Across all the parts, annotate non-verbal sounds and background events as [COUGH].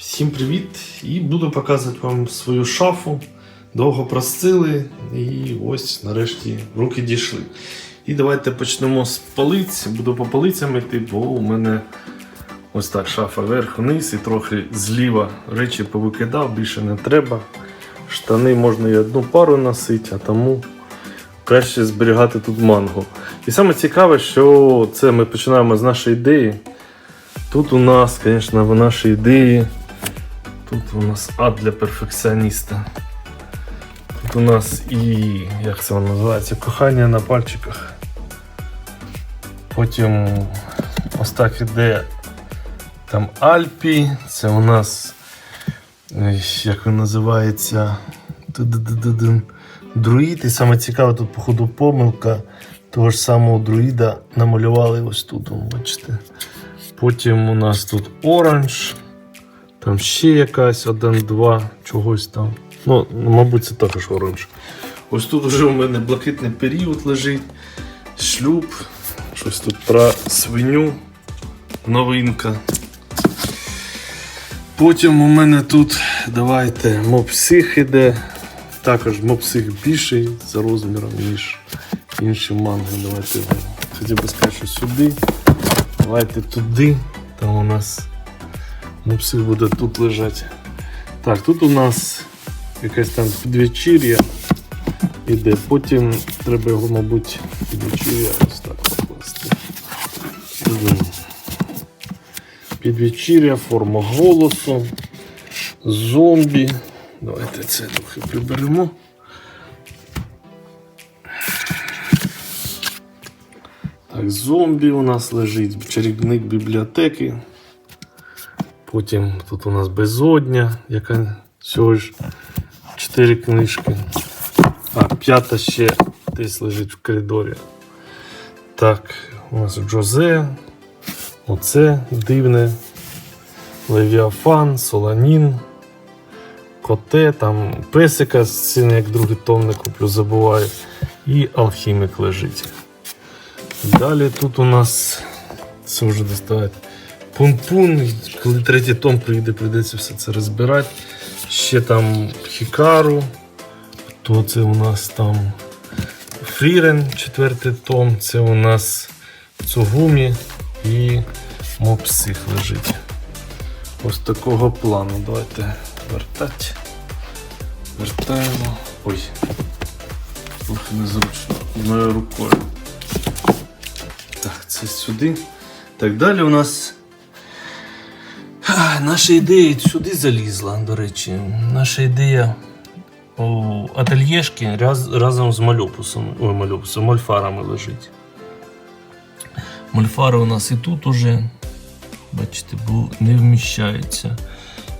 Всім привіт! І буду показувати вам свою шафу. Довго просили і ось нарешті руки дійшли. І давайте почнемо з полиць. Буду по полицям йти, бо у мене ось так шафа вверх-вниз і трохи зліва речі повикидав, більше не треба. Штани можна і одну пару носити, а тому краще зберігати тут манго. І саме цікаве, що це ми починаємо з нашої ідеї. Тут у нас, звісно, в нашій ідеї. Тут у нас ад для перфекціоніста. Тут у нас і, як це воно називається, кохання на пальчиках. Потім ось так іде там Альпі. Це у нас, е, як він називається, друїд. І саме цікаве, тут, походу, помилка того ж самого друїда намалювали ось тут, бачите. Потім у нас тут оранж. Там ще якась один-два чогось там. Ну, мабуть, це також оранж. Ось тут вже у мене блакитний період лежить. Шлюб. Щось тут про свиню. Новинка. Потім у мене тут, давайте, мопсих іде. Також мопсих більший за розміром, ніж інші манги. Давайте хотів би сказати, що сюди. Давайте туди. Там у нас мопсих буде тут лежати. Так, тут у нас якесь там підвечір'я іде. Потім треба його, мабуть, підвечір'я ось так покласти. Підвечір'я, форма голосу, зомбі. Давайте це трохи приберемо. Так, зомбі у нас лежить, чарівник бібліотеки. Потім тут у нас безодня, яка всього ж 4 книжки. А, п'ята ще десь лежить в коридорі. Так, у нас Джозе. Оце дивне. Левіафан, Соланін. Коте, там песика з цим, як другий том не куплю, забуваю. І алхімік лежить. Далі тут у нас це вже доставати. Пун-пун. Коли третій том прийде, прийдеться все це розбирати. Ще там Хікару. То це у нас там Фрірен, четвертий том. Це у нас Цугумі і Мопсих лежить. Ось такого плану. Давайте вертати. Вертаємо. Ой. Трохи незручно. Одною рукою. Так, це сюди. Так, далі у нас. Наша ідея сюди залізла, до речі. Наша ідея у ательєшки раз, разом з мальопусом, ой, мальопусом, мольфарами лежить. Мольфари у нас і тут уже, бачите, не вміщаються.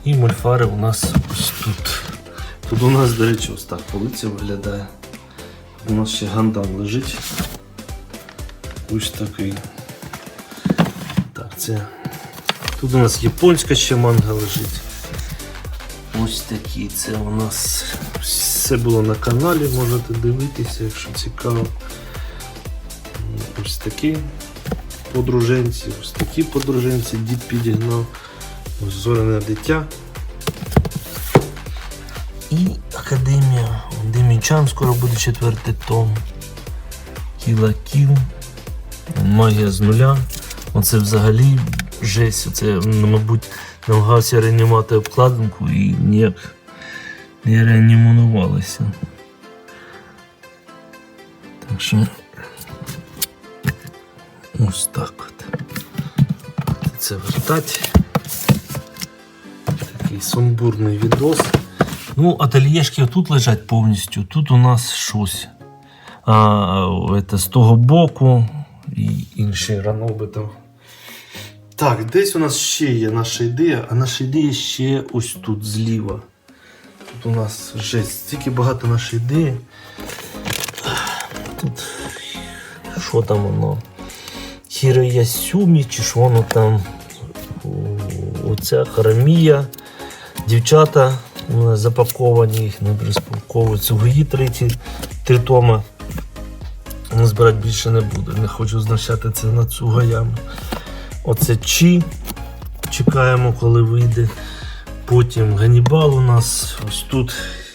І мольфари у нас ось тут. Тут у нас, до речі, ось так полиця виглядає. У нас ще гандан лежить. Ось такий. Так, це. Тут у нас японська ще манга лежить. Ось такі. Це у нас все було на каналі, можете дивитися, якщо цікаво. Ось такі подруженці, ось такі подруженці, дід підігнав. Ось зоряне дитя. І Академія. Демічан скоро буде четвертий том. Кіла Кіл. Магія з нуля. Оце взагалі жесть. Ну, мабуть, намагався реанімати обкладинку і ніяк не реанімувалося. Так що ось так от. Це вертать. Такий сумбурний відос. Ну, ательєшки тут лежать повністю. Тут у нас щось. А, це з того боку і інші раноби там. Так, десь у нас ще є наша ідея, а наша ідея ще ось тут зліва. Тут у нас жесть, стільки багато нашої ідеї. Тут що там воно? Хіроясюмі, чи що воно там? Оця харамія. Дівчата у нас запаковані, їх не розпаковують. Цугої треті три тома. Ну, Збирати більше не буду. Не хочу значати це над цугаями. Оце Чі. Чекаємо, коли вийде. Потім Ганібал у нас. Ось тут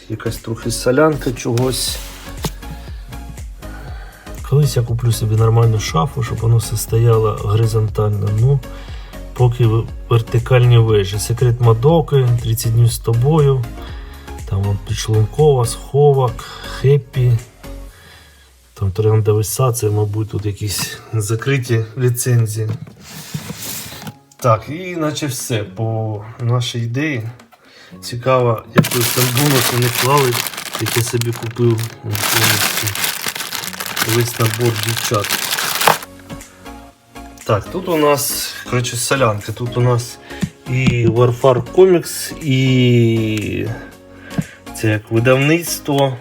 якась трохи солянка чогось. Колись я куплю собі нормальну шафу, щоб воно все стояло горизонтально. Ну, поки вертикальні вежі. Секрет Мадоки, 30 днів з тобою. Там от підшлункова, сховок, хеппі. Там троянда виса, це, мабуть, тут якісь закриті ліцензії. Так, і наче все по нашій ідеї. Цікаво, який там бонус вони клали, який собі купив повністю весь набор дівчат. Так, тут у нас, коротше, солянка. Тут у нас і Warfare Comics, і це як видавництво.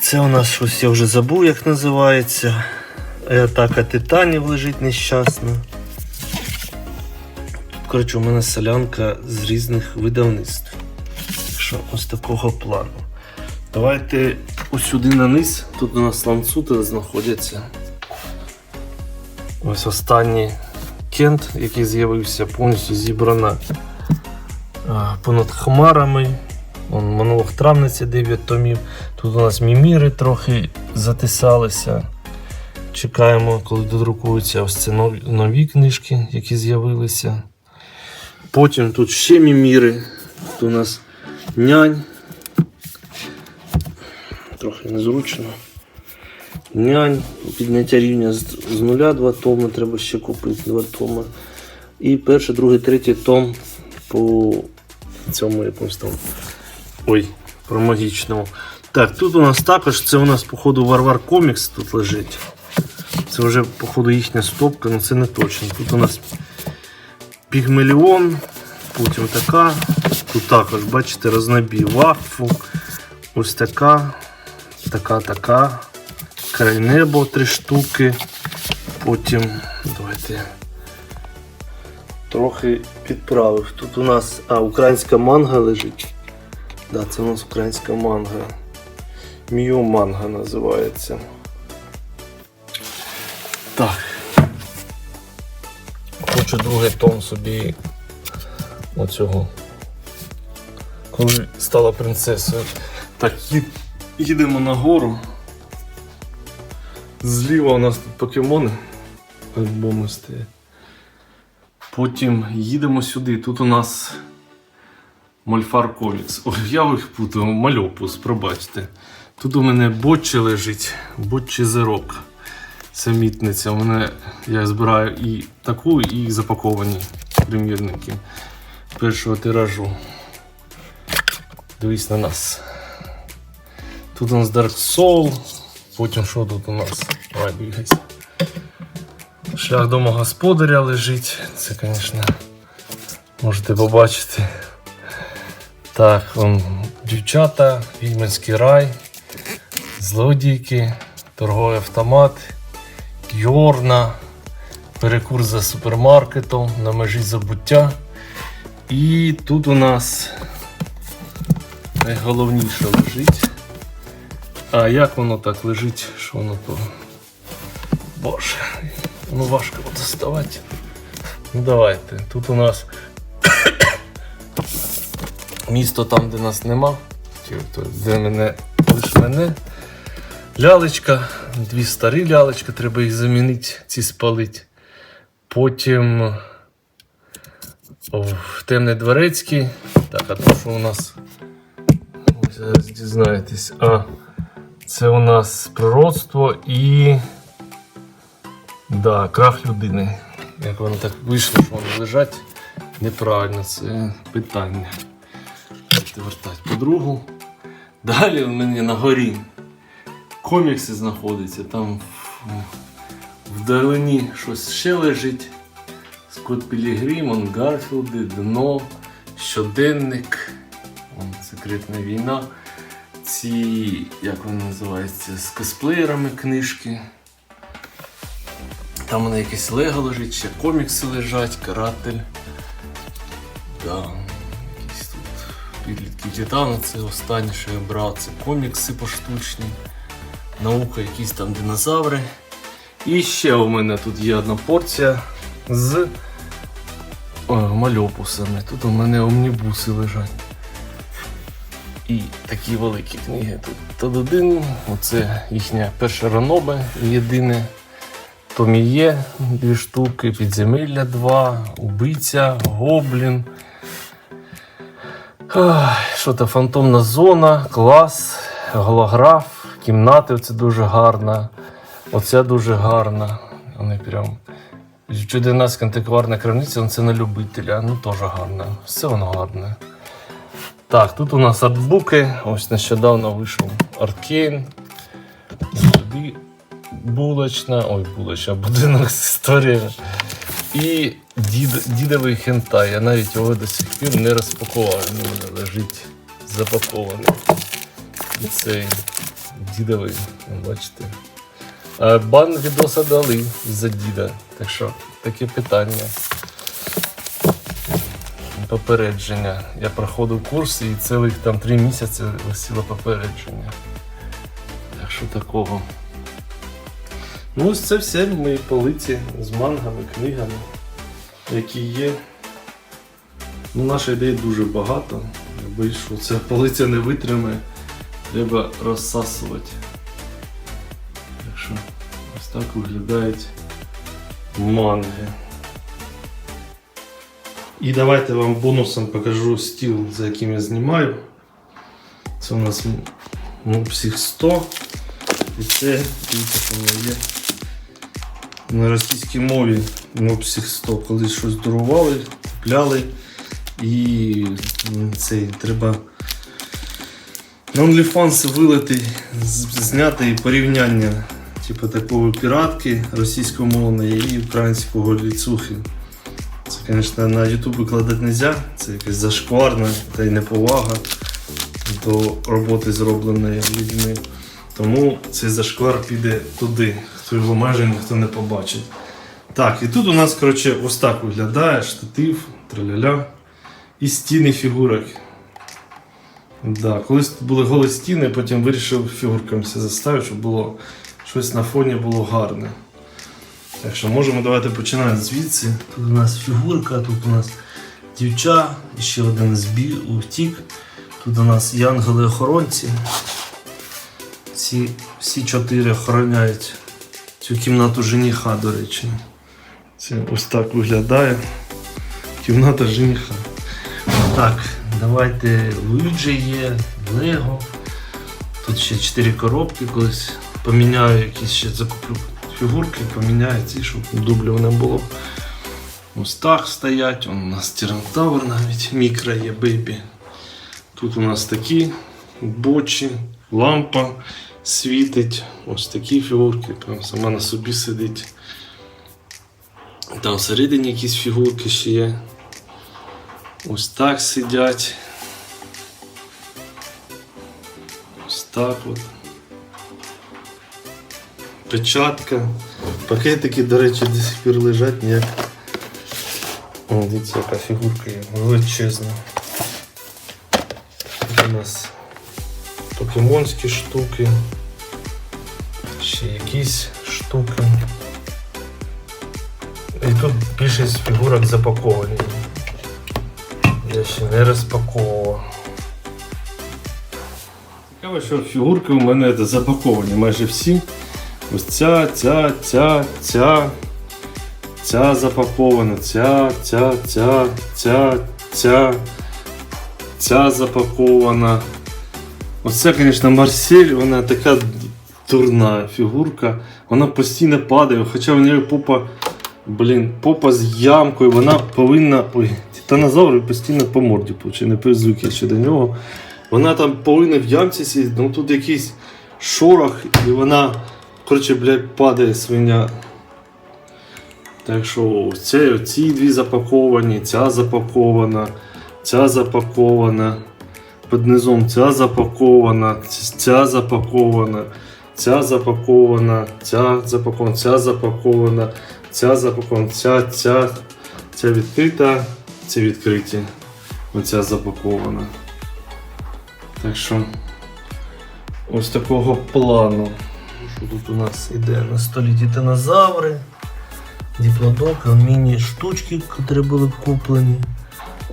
Це у нас щось, я вже забув, як називається. І Атака титанів лежить нещасна. Тут, коротше, у мене солянка з різних видавництв. Що ось такого плану. Давайте ось на низ. Тут у нас ланцути знаходяться. Ось останній кент, який з'явився, повністю зібрана понад хмарами. Монолог травниці 9 томів. Тут у нас міміри трохи затисалися. Чекаємо, коли додрукуються ось ці нові, книжки, які з'явилися. Потім тут ще міміри. Тут у нас нянь. Трохи незручно. Нянь, підняття рівня з нуля два томи, треба ще купити два томи. І перший, другий, третій том по цьому якомусь там. Ой, про магічному. Так, тут у нас також, це у нас, походу, Варвар Комікс тут лежить. Це вже, походу, їхня стопка, але це не точно. Тут у нас Пігмеліон, потім така. Тут також, бачите, рознобій вафу. Ось така, така, така. Край небо три штуки. Потім, давайте трохи підправив. Тут у нас а, українська манга лежить. Да, це у нас українська манга. Міо манга називається. Хочу другий том собі оцього. Коли стала принцесою. Так, їдемо нагору. Зліва у нас тут покемони. Альбоми стоять. Потім їдемо сюди. Тут у нас Мольфар Комікс. Ой, я їх путаю, мальопус, пробачте. Тут у мене ботче лежить, ботче зерок. Це мітниця. У мене я збираю і таку, і запаковані примірники першого тиражу. Дивись на нас. Тут у нас Dark Soul. Потім що тут у нас? Давай двигайся. Шлях дома господаря лежить. Це, звісно, можете побачити. Так, он, дівчата, відьманський рай, злодійки, торговий автомат, Йорна, перекур за супермаркетом на межі забуття. І тут у нас найголовніше лежить. А як воно так лежить, що воно то. Боже, воно важко доставати. Ну давайте. Тут у нас [COUGHS] місто там, де нас нема. Де мене лише мене. Лялечка, дві старі лялечка, треба їх замінити, ці спалити. Потім о, темний дворецький. Так, а то що у нас? Ось зараз дізнаєтесь. А, це у нас природство і. Да, крах людини. Як воно так вийшло, що вони лежать неправильно, це питання. Вертати по-другу. Далі у мене на горі комікси знаходяться, там вдалині щось ще лежить. Скотт Пілігрім, Гарфілди, Дно, Щоденник, Секретна війна. Ці, як вони називаються, з косплеєрами книжки. Там мене якесь лего лежить, ще комікси лежать, каратель. Да, якісь тут підлітки Титана, це останнє, що я брав, це комікси поштучні. Наука, якісь там динозаври. І ще у мене тут є одна порція з о, мальопусами. Тут у мене омнібуси лежать. І такі великі книги. Тут тут один, оце їхня перша ранобе єдине. Томіє дві штуки, підземелля два, убийця, гоблін. Що то фантомна зона, клас, голограф, кімнати оце дуже гарна. Оця дуже гарна. Вони прям. Чудернацька антикварна крамниця, це на любителя, ну теж гарна. Все воно гарне. Так, тут у нас артбуки. Ось нещодавно вийшов Аркейн. Сюди булочна, ой, булочна, будинок з історія. І дід, дідовий хентай. Я навіть його до сих пір не розпакував. Він лежить запакований. І цей дідовий, бачите. Бан відоса дали за діда. Так що таке питання. Попередження. Я проходив курс і цілих там три місяці висіло попередження. Так що такого. Ну, ось це все мої полиці з мангами, книгами, які є. Ну, нашої ідеї дуже багато. Я боюсь, що ця полиця не витримає. Треба розсасувати. Так що ось так виглядають манги. І давайте вам бонусом покажу стіл, за яким я знімаю. Це у нас Мопсіх 100. І це, є. На російській мові Мопсіх 100. Колись щось дарували, купляли. І цей треба на OnlyFans вилити, зняти порівняння типу такої піратки російськомовної і українського ліцухи. Це, звісно, на YouTube викладати не можна, це якась зашкварна та й неповага до роботи, зробленої людьми. Тому цей зашквар піде туди, хто його майже ніхто не побачить. Так, і тут у нас, коротше, ось так виглядає штатив, траляля і стіни фігурок. Да, колись були голі стіни, потім вирішив фігурками все заставити, щоб було щось на фоні було гарне. Так що можемо давайте починати звідси. Тут у нас фігурка, тут у нас дівча, ще один збіг, утік. Тут у нас янголи-охоронці. Ці всі чотири охороняють цю кімнату жениха, до речі. Це ось так виглядає. Кімната жениха. Так, давайте Луїджі є, Лего. Тут ще 4 коробки колись. Поміняю якісь ще закуплю фігурки, поміняю ці, щоб дублів не було. Ось так стоять. У нас Тірантавр навіть мікро є бейбі. Тут у нас такі бочі, лампа світить. Ось такі фігурки, прям сама на собі сидить. Там всередині якісь фігурки ще є. Ось так сидять. Ось так от. Печатка. Пакетики, до речі, до сих пір лежать ніяк. Дивіться, яка фігурка є величезна. У нас покемонські штуки. Ще якісь штуки. І тут більшість фігурок запаковані. Я ще не розпаковував. Цікаво, що фігурки у мене запаковані майже всі. Ось ця, ця, ця, ця. Ця запакована, ця, ця, ця, ця, ця. Ця запакована. Оце, звісно, Марсель, вона така дурна фігурка. Вона постійно падає, хоча в неї попа, блін, попа з ямкою, вона повинна. Ой, титанозавр постійно по морді не призвик я до нього. Вона там повинна в ямці сидіти, ну тут якийсь шорох, і вона, коротше, блядь, падає свиня. Так що це, ці дві запаковані, ця запакована, ця запакована. Під низом ця запакована, ця запакована, ця запакована, ця запакована, ця запакована, ця запакована, ця, ця, ця відкрита, ці відкриті. Оця запакована. Так що ось такого плану. Що тут у нас іде на столі динозаври. Диплодок, міні-штучки, які були куплені.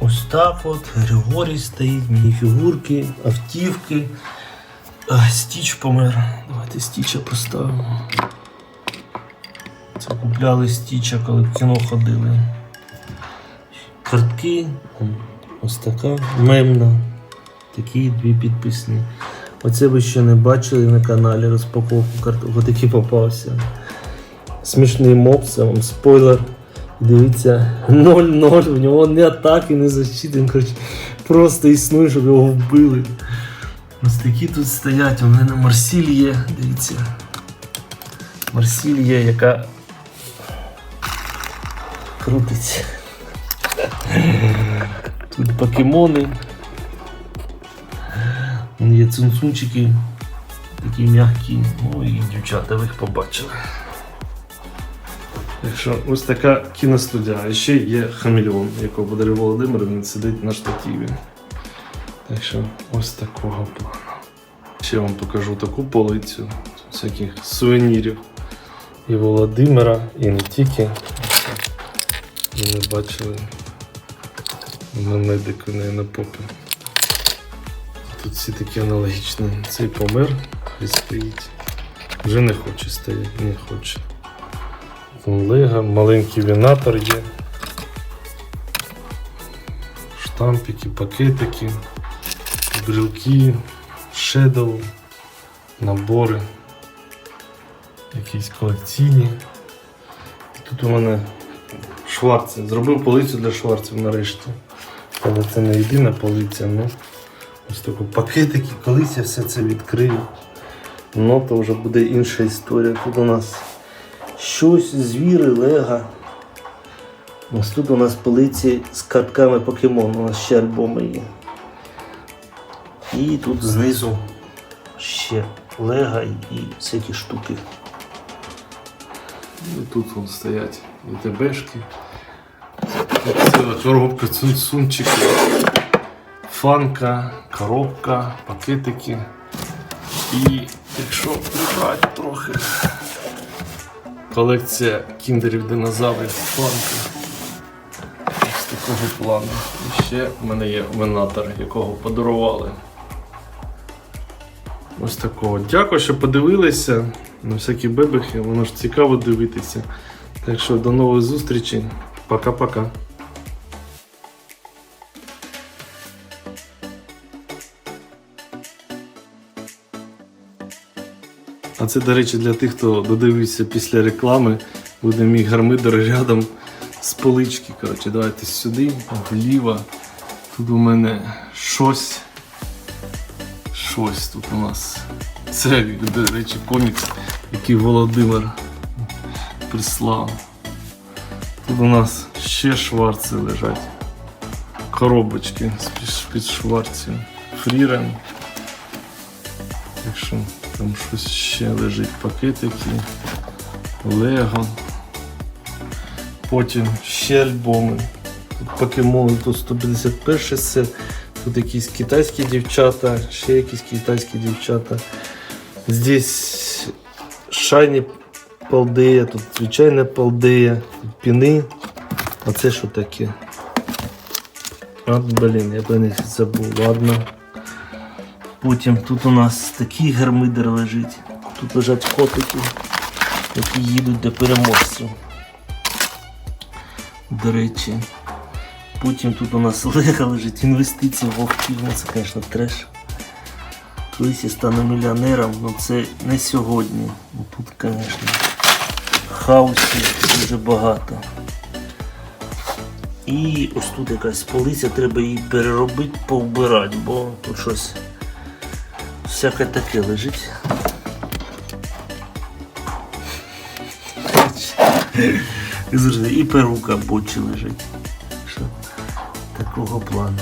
Ось так от. Григорій стоїть, міні-фігурки, автівки. А, Стіч помер. Давайте стіча поставимо. Це купляли стіча, коли в кіно ходили. Картки. Ось така мемна. Такі дві підписні. Оце ви ще не бачили на каналі розпаковку карток. Отакий попався. Смішний моб, це вам спойлер. Дивіться, 0-0, в нього не атаки, не защити. Він просто існує, щоб його вбили. Ось такі тут стоять, у мене Марсіль є, дивіться. Марсіль є, яка крутиться. Тут покемони. Є цунцунчики, такі м'які, ну і дівчата, ви їх побачили. Так що ось така кіностудія. А ще є хамільон, якого подарив Володимир, він сидить на штативі. Так що ось такого плану. Ще вам покажу таку полицю всяких сувенірів. І Володимира, і не тільки. Ми бачили на медику не на попі. Тут всі такі аналогічні. Цей помер і стоїть. Вже не хоче стояти, не хоче. Лего, маленький вінатор є. Штампики, пакетики, брілки, шедоу, набори. Якісь колекційні. Тут у мене шварци. Зробив полицю для шварців нарешті. Але це не єдина полиця, ну. Ось такі пакетики, колись я все це відкрию. Ну, то вже буде інша історія. Тут у нас щось, звіри, лего. Ось тут у нас полиці з картками покемон, у нас ще альбоми є. І тут знизу ще лего і всякі штуки. І тут вон стоять і ТБшки. Ціла коробка цунцунчиків, фанка, коробка, пакетики. І якщо прибрати трохи, колекція кіндерів динозаврів фанка. Ось такого плану. І ще в мене є винатор, якого подарували. Ось такого. Дякую, що подивилися на всякі бебехи, воно ж цікаво дивитися. Так що до нових зустрічей. Пока-пока. А це, до речі, для тих, хто додивився після реклами, буде мій гармидер рядом з полички. Коротше, давайте сюди, вліво. Тут у мене щось. Щось тут у нас. Це, до речі, комікс, який Володимир прислав. Тут у нас ще шварци лежать. Коробочки з-під шварців. Фрірен. Так там щось ще лежить пакетики, Лего. Потім ще альбоми. Тут тут 151 це, тут якісь китайські дівчата, ще якісь китайські дівчата. Здесь шайні палдея, тут звичайна палдея, тут піни. А це що таке? А, блін, я про них забув, ладно. Потім тут у нас такий гармидер лежить. Тут лежать котики, які їдуть до переможців. До речі. Потім тут у нас лего лежить, інвестиції в ну це, звісно, треш. Колись я стану мільйонером, але це не сьогодні. Ну, Тут, звісно, хаосів дуже багато. І ось тут якась полиця, треба її переробити, повбирати, бо тут щось всяке таке лежить. І перука бочі лежить. Що такого плану.